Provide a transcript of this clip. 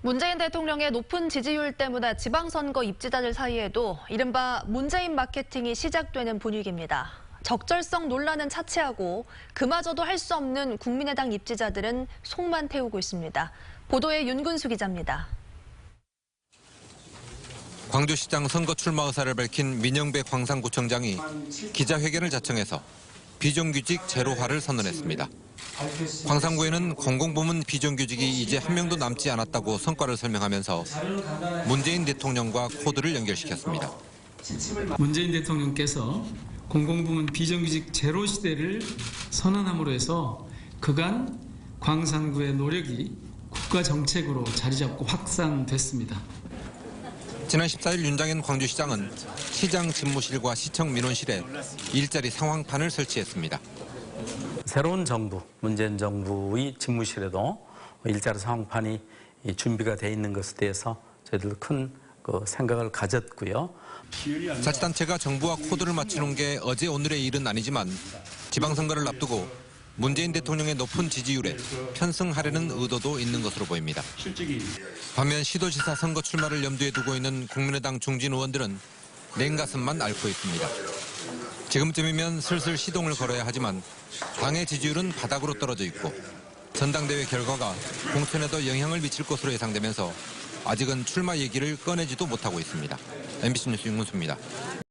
문재인 대통령의 높은 지지율 때문에 지방선거 입지자들 사이에도 이른바 문재인 마케팅이 시작되는 분위기입니다. 적절성 논란은 차치하고 그마저도 할 수 없는 국민의당 입지자들은 속만 태우고 있습니다. 보도에 윤근수 기자입니다. 광주시장 선거 출마 의사를 밝힌 민영배 광산구청장이 기자회견을 자청해서 비정규직 제로화를 선언했습니다. 광산구에는 공공부문 비정규직이 이제 한 명도 남지 않았다고 성과를 설명하면서 문재인 대통령과 코드를 연결시켰습니다. 문재인 대통령께서 공공부문 비정규직 제로 시대를 선언함으로 해서 그간 광산구의 노력이 국가 정책으로 자리 잡고 확산됐습니다. 지난 14일 윤장현 광주시장은 시장 집무실과 시청 민원실에 일자리 상황판을 설치했습니다. 새로운 정부, 문재인 정부의 집무실에도 일자리 상황판이 준비가 돼 있는 것에 대해서 저희들 큰 그 생각을 가졌고요. 자치단체가 정부와 코드를 맞추는 게 어제 오늘의 일은 아니지만 지방선거를 앞두고 문재인 대통령의 높은 지지율에 편승하려는 의도도 있는 것으로 보입니다. 반면 시도지사 선거 출마를 염두에 두고 있는 국민의당 중진 의원들은 냉가슴만 앓고 있습니다. 지금쯤이면 슬슬 시동을 걸어야 하지만 당의 지지율은 바닥으로 떨어져 있고 전당대회 결과가 공천에도 영향을 미칠 것으로 예상되면서 아직은 출마 얘기를 꺼내지도 못하고 있습니다. MBC 뉴스 윤문수입니다.